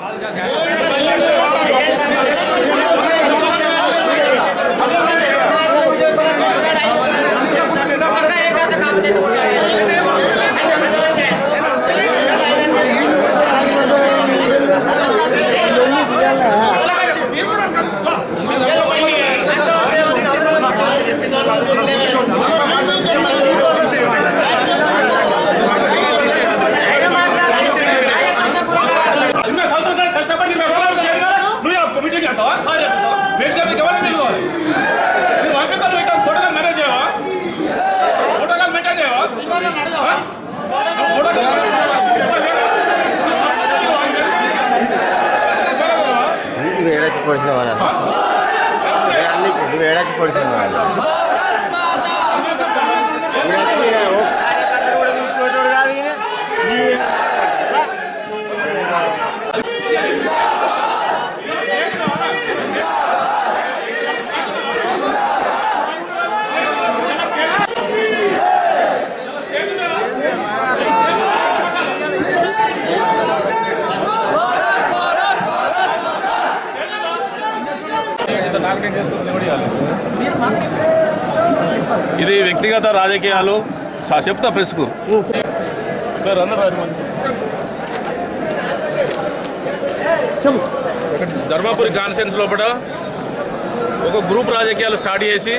好是加便宜 నువ్వు ఏడాచి పొడిచిన వాళ్ళు నువ్వు ఏడాచి ఇది వ్యక్తిగత రాజకీయాలు. చెప్తా ప్రెస్కు. సార్ అందరూ. ధర్మపురి కాన్ఫరెన్స్ లోపల ఒక గ్రూప్ రాజకీయాలు స్టార్ట్ చేసి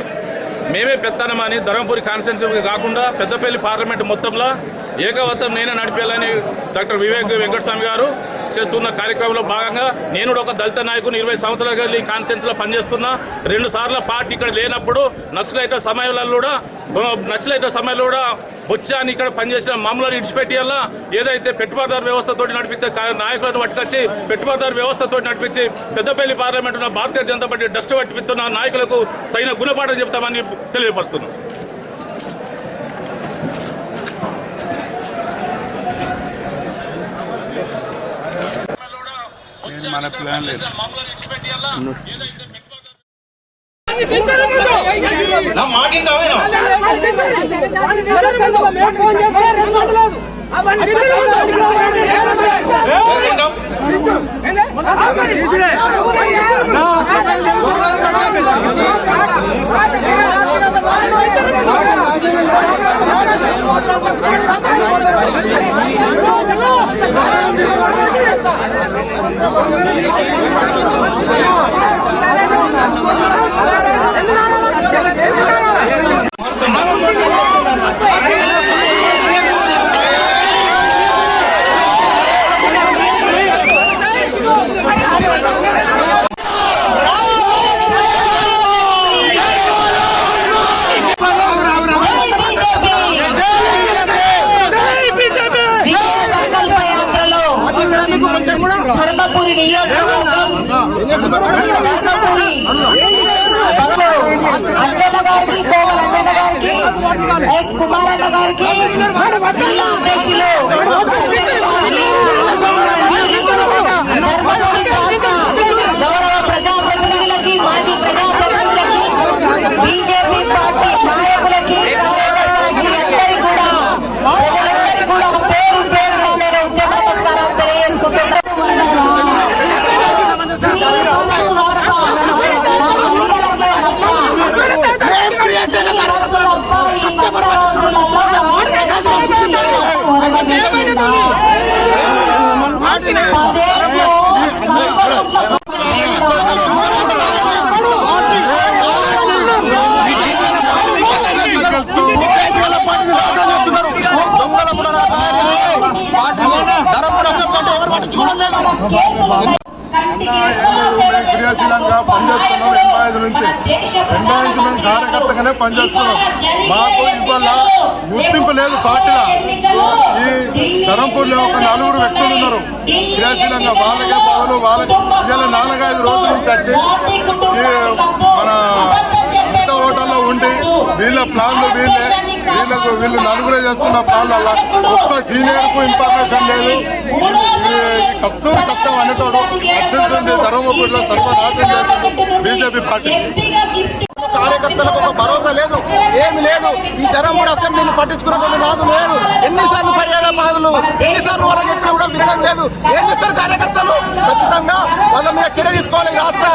మేమే పెత్తనమని ధర్మపురి కాన్స్టిట్యున్సీ కాకుండా పెద్దపల్లి పార్లమెంట్ మొత్తంలో ఏకవత్తం నేనే నడిపేయాలని డాక్టర్ వివేక్ వెంకటస్వామి గారు చేస్తున్న కార్యక్రమంలో భాగంగా నేను కూడా ఒక దళిత నాయకుని ఇరవై సంవత్సరాలుగా ఈ కాన్ఫరెన్స్లో పనిచేస్తున్నా. రెండు సార్లు పార్టీ ఇక్కడ లేనప్పుడు నక్సలైట్ సమయంలో కూడా నక్సలైట్ సమయంలో కూడా వచ్చాను ఇక్కడ పనిచేసిన మమ్మల్ని ఇడిచిపెట్టేలా ఏదైతే పెట్టుబడిదారు వ్యవస్థతో నడిపితే నాయకులను పట్టుకొచ్చి పెట్టుబడిదారు వ్యవస్థతో నడిపించి Peddapalli parliament Bharatiya Janata Party dust పట్టిస్తున్న నాయకులకు తగిన గుణపాఠం చెప్తామని తెలియపరుస్తున్నాం మన ప్లాన్ లేదు. నా అంజన్న గారికి కోవల్ అంజన్న గారికి ఎస్ కుమారన్న గారికి జిల్లా అధ్యక్షులు సంజయ్ గారికి ధర్మపురి క్రియాశీలంగా పనిచేస్తున్నాం ఎనభై ఐదు నుంచి ఎనభై నుంచి మేము కార్యకర్తగానే పనిచేస్తున్నాం. మాకు ఇవాళ గుర్తింపు లేదు పార్టీలో. ఈ ధరంపూర్లో ఒక నలుగురు వ్యక్తులు ఉన్నారు. క్రియాశీలంగా వాళ్ళకే పదవులు వాళ్ళకి ఇవాళ నాలుగైదు రోజుల నుంచి వచ్చి ఈ మన పెద్ద హోటల్లో ఉండి వీళ్ళ ప్లాన్లు వీళ్ళే వీళ్ళకు వీళ్ళు నలుగురే చేసుకున్న ప్లాన్ల ఒక్క సీనియర్కు ఇన్ఫర్మేషన్ లేదు. కస్తూరి సత్యం అనేటోడు అర్జున్సింది ధర్మపురిలో సర్వనాశనం చేస్తుంది బీజేపీ పార్టీ. కార్యకర్తలకు ఒక భరోసా లేదు ఏమి లేదు. ఈ ధర్మపురి అసెంబ్లీని పట్టించుకునే వాళ్ళు రాదు లేరు ఎన్నిసార్లు పర్యాద బాధలు ఎన్నిసార్లు వాళ్ళకి ఎప్పుడు కూడా వినడం లేదు. ఏం చేస్తారు కార్యకర్తలు? ఖచ్చితంగా వాళ్ళ మీద చర్య తీసుకోవాలి. రాష్ట్ర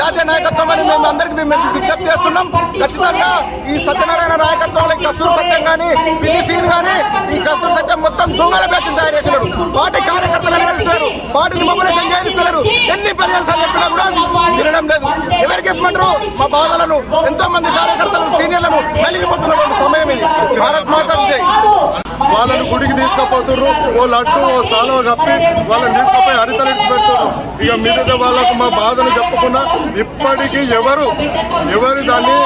జాతీయ నాయకత్వం అని మేము అందరికి మేము విజ్ఞప్తి చేస్తున్నాం. ఖచ్చితంగా ఈ సత్యనారాయణ సత్యం కానీ పిల్లి సీన్ కానీ ఈ కస్తూరి సత్యం మొత్తం దొంగల బ్యాచ్ తయారు చేసినారు పార్టీ కార్యకర్తలు నిలదీస్తారు పార్టీని మొబిలైజేషన్ చేయిస్తున్నారు. ఎన్ని పర్యాసాలు చెప్పినా కూడా వినడం లేదు. ఎవరికి చెప్పమంటారు మా బాధలను ఎంతో మంది కార్యకర్తలను సీనియర్లను నలిగిపోతున్నటువంటి సమయం ఇది. భారత్ మాత విజయ్ వాళ్ళని గుడికి తీసుకుపోతుర్రు. ఓ లడ్డు ఓ సాలవ కప్పి వాళ్ళని తీసుకుపోయి హరితలు పెడుతున్నారు ఇక మిగతా వాళ్ళకు మా బాధను చెప్పకుండా ఇప్పటికీ ఎవరు ఎవరు దాన్ని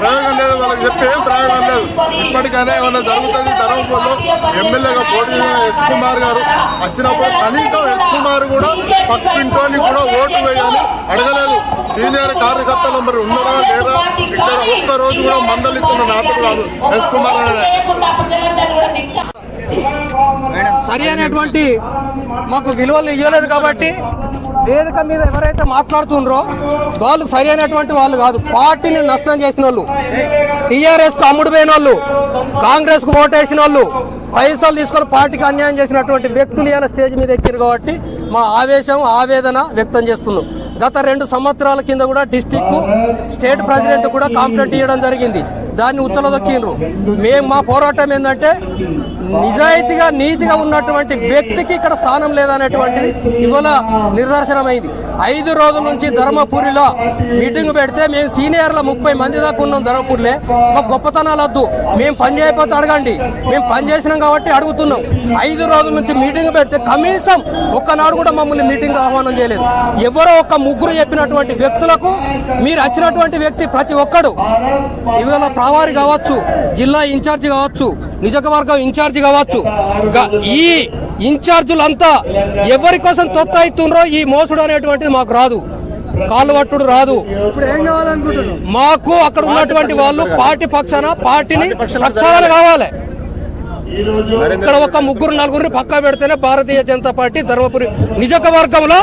ప్రయోగం లేదు వాళ్ళకి చెప్పి ఏం ప్రయోగం లేదు. ఇప్పటికైనా ఏమైనా జరుగుతుంది ధర్మపూర్లో? ఎమ్మెల్యేగా పోటీ ఎస్ కుమార్ గారు వచ్చినప్పుడు కనీసం ఎస్ కుమార్ కూడా పక్కింటోని కూడా ఓటు వేయాలి అడగలేదు. సీనియర్ కార్యకర్తలు మరి ఉన్నారా లేదా? ఇక్కడ ఒక్క రోజు కూడా మందలిస్తున్న నాతో కాదు. ఎస్ కుమార్ సరి అయినటువంటి మాకు విలువలు ఇవ్వలేదు కాబట్టి వేదిక మీద ఎవరైతే మాట్లాడుతుండ్రో వాళ్ళు సరి అయినటువంటి వాళ్ళు కాదు. పార్టీని నష్టం చేసిన వాళ్ళు టీఆర్ఎస్కు వాళ్ళు కాంగ్రెస్కు ఓటేసిన వాళ్ళు పైసలు తీసుకొని పార్టీకి అన్యాయం చేసినటువంటి వ్యక్తులు ఇలా స్టేజ్ మీద ఎక్కారు కాబట్టి మా ఆవేశం ఆవేదన వ్యక్తం చేస్తున్నాం. గత రెండు సంవత్సరాల కింద కూడా డిస్టిక్ స్టేట్ ప్రెసిడెంట్ కూడా కాంప్లైంట్ ఇవ్వడం జరిగింది. దాన్ని ఉచ్చలదొక్కిండ్రు మేము మా పోరాటం ఏంటంటే నిజాయితీగా నీతిగా ఉన్నటువంటి వ్యక్తికి ఇక్కడ స్థానం లేదనేటువంటిది ఇవాళ నిదర్శనమైంది. ఐదు రోజుల నుంచి ధర్మపురిలో మీటింగ్ పెడితే మేము సీనియర్ల ముప్పై మంది దాకా ఉన్నాం ధర్మపూర్లే. ఒక గొప్పతనాలు వద్దు. మేము పని చేయకపోతే అడగండి. మేము పని చేసినాం కాబట్టి అడుగుతున్నాం. ఐదు రోజుల నుంచి మీటింగ్ పెడితే కనీసం ఒక్కనాడు కూడా మమ్మల్ని మీటింగ్ ఆహ్వానం చేయలేదు. ఎవరో ఒక ముగ్గురు చెప్పినటువంటి వ్యక్తులకు మీరు వచ్చినటువంటి వ్యక్తి ప్రతి ఒక్కడు ఇవాళ ప్రవారి కావచ్చు జిల్లా ఇన్ఛార్జి కావచ్చు నిజవర్గం ఇన్ఛార్జి కావచ్చు. ఈ ఇన్ఛార్జులంతా ఎవరి కోసం తొత్త అవుతుండ్రో ఈ మోసుడు అనేటువంటిది మాకు రాదు. కాళ్ళు పట్టుడు రాదు. మాకు అక్కడ ఉన్నటువంటి వాళ్ళు పార్టీ పక్షాన పార్టీని పక్షాన కావాలి. ఇక్కడ ఒక ముగ్గురు నలుగురిని పక్కా పెడితేనే భారతీయ జనతా పార్టీ ధర్మపురి నిజవర్గంలో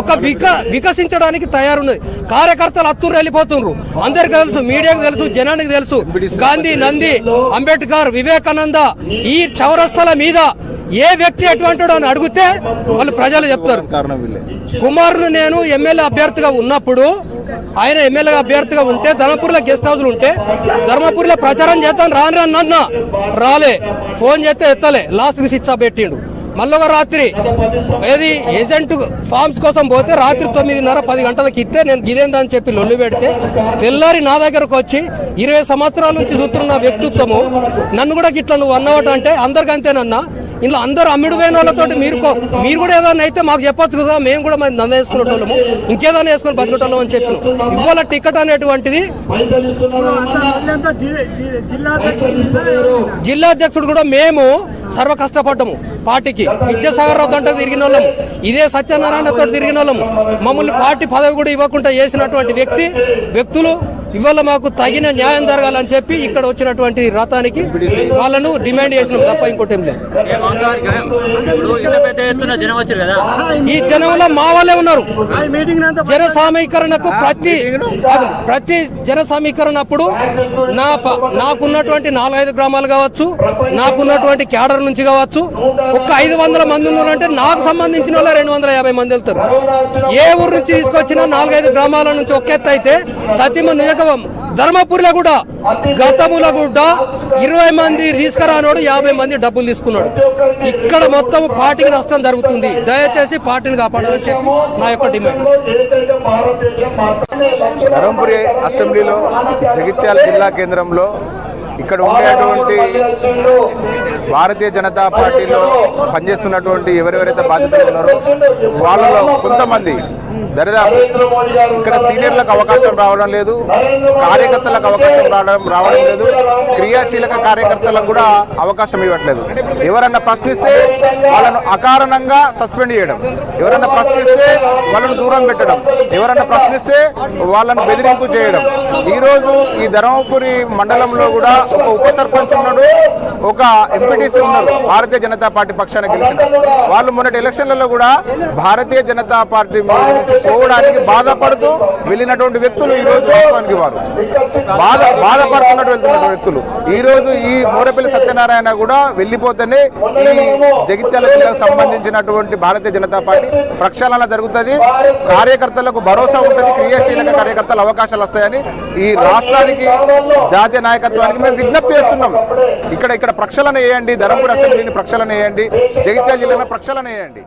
ఒక విక వికసించడానికి తయారున్నది. కార్యకర్తలు అత్తూరు వెళ్ళిపోతుండ్రు. అందరికి తెలుసు మీడియాకు తెలుసు జనానికి తెలుసు. గాంధీ నంది అంబేద్కర్ వివేకానంద ఈ చౌరస్తల మీద ఏ వ్యక్తి ఎటువంటి అని అడిగితే వాళ్ళు ప్రజలు చెప్తారు. కుమారుని నేను ఎమ్మెల్యే అభ్యర్థిగా ఉన్నప్పుడు ఆయన ఎమ్మెల్యే అభ్యర్థిగా ఉంటే ధర్మపురిలో గెస్ట్ హౌస్లు ఉంటే ధర్మపురిలో ప్రచారం చేద్దాం రాను రాను అన్న రాలే. ఫోన్ చేస్తే ఎత్తలే. లాస్ట్ శిక్ష పెట్టిండు. మళ్ళీ ఒక రాత్రి. ఏది? ఏజెంట్ ఫార్మ్స్ కోసం పోతే రాత్రి తొమ్మిదిన్నర పది గంటలకు ఇస్తే నేను గిదేందని చెప్పి లొల్లు పెడితే తెల్లారి నా దగ్గరకు వచ్చి ఇరవై సంవత్సరాల నుంచి చూస్తున్న వ్యక్తిత్వము నన్ను కూడా గిట్ల నువ్వు అన్నవాట అంటే అందరికంతేనన్నా ఇంట్లో అందరూ అమ్మిడు పోయిన వాళ్ళతో మీరు కో- మీరు కూడా ఏదైనా అయితే మాకు చెప్పొచ్చు కదా మేము కూడా మరి దంద వేసుకునేటోళ్ళము. ఇంకేదైనా వేసుకుని బతికేటోళ్ళం అని చెప్పిన. ఇవాళ టికెట్ అనేటువంటిది జిల్లా అధ్యక్షుడు కూడా మేము సర్వ కష్టపడ్డము పార్టీకి. విద్యాసాగర్ రావు అంటే తిరిగిన వాళ్ళము ఇదే సత్యనారాయణ తోటి తిరిగిన వాళ్ళము మమ్మల్ని పార్టీ పదవి కూడా ఇవ్వకుండా చేసినటువంటి వ్యక్తి వ్యక్తులు ఇవాళ మాకు తగిన న్యాయం జరగాలని చెప్పి ఇక్కడ వచ్చినటువంటి రథానికి వాళ్ళను డిమాండ్ చేసినాం తప్ప ఇంకోటి ఏం లేదు. ఈ జనంలో మా వాళ్ళే ఉన్నారు. జన సమీకరణకు ప్రతి ప్రతి జన సమీకరణప్పుడు నా ప- నాకున్నటువంటి నాలుగైదు గ్రామాలు కావచ్చు నాకున్నటువంటి క్యాడర్ నుంచి కావచ్చు ఒక ఐదు వందల మంది ఉన్నారు అంటే నాకు సంబంధించిన వాళ్ళ రెండు వందల యాభై మంది వెళ్తారు. ఏ ఊరు నుంచి తీసుకొచ్చినా నాలుగైదు గ్రామాల నుంచి ఒక ఎత్తు అయితే ప్రతిమ వాస్తవం ధర్మపురిలో కూడా గతములో కూడా ఇరవై మంది తీసుకురానోడు యాభై మంది డబ్బులు తీసుకున్నాడు. ఇక్కడ మొత్తం పార్టీకి నష్టం జరుగుతుంది. దయచేసి పార్టీని కాపాడాలని చెప్పి నా యొక్క డిమాండ్. ధర్మపురి అసెంబ్లీలో జగిత్యాల జిల్లా కేంద్రంలో ఇక్కడ ఉండేటువంటి భారతీయ జనతా పార్టీలో పనిచేస్తున్నటువంటి ఎవరెవరైతే బాధ్యతలు ఉన్నారో వాళ్ళలో కొంతమంది దరిదాపు ఇక్కడ సీనియర్లకు అవకాశం రావడం లేదు కార్యకర్తలకు అవకాశం రావడం రావడం లేదు. క్రియాశీలక కార్యకర్తలకు కూడా అవకాశం ఇవ్వట్లేదు. ఎవరన్నా ప్రశ్నిస్తే వాళ్ళను అకారణంగా సస్పెండ్ చేయడం. ఎవరన్నా ప్రశ్నిస్తే వాళ్ళను దూరం పెట్టడం. ఎవరన్నా ప్రశ్నిస్తే వాళ్ళను బెదిరింపు చేయడం. ఈ రోజు ఈ ధర్మపురి మండలంలో కూడా ఒక ఉప సర్పంచ్ ఉన్నాడు ఒక ఎంపీటీసీ ఉన్నారు భారతీయ జనతా పార్టీ పక్షాన గెలిచిన. వాళ్ళు మొన్నటి ఎలక్షన్లలో కూడా భారతీయ జనతా పార్టీ పోవడానికి బాధపడుతూ వెళ్ళినటువంటి వ్యక్తులు ఈ రోజు వాస్తవానికి వారు. బాధ బాధపడుతున్నట్టు వెళ్తున్న వ్యక్తులు. ఈ రోజు ఈ మోరపల్లి సత్యనారాయణ కూడా వెళ్ళిపోతేనే ఈ జగిత్యాల జిల్లాకు సంబంధించినటువంటి భారతీయ జనతా పార్టీ ప్రక్షాళన జరుగుతుంది. కార్యకర్తలకు భరోసా ఉంటుంది క్రియాశీలక కార్యకర్తలు అవకాశాలు వస్తాయని ఈ రాష్ట్రానికి జాతీయ నాయకత్వానికి మేము విజ్ఞప్తి చేస్తున్నాం. ఇక్కడ ఇక్కడ ప్రక్షాళన చేయండి ధర్మపురి అసెంబ్లీని ప్రక్షాళన చేయండి జగిత్యాల జిల్లాలో ప్రక్షాళన చేయండి.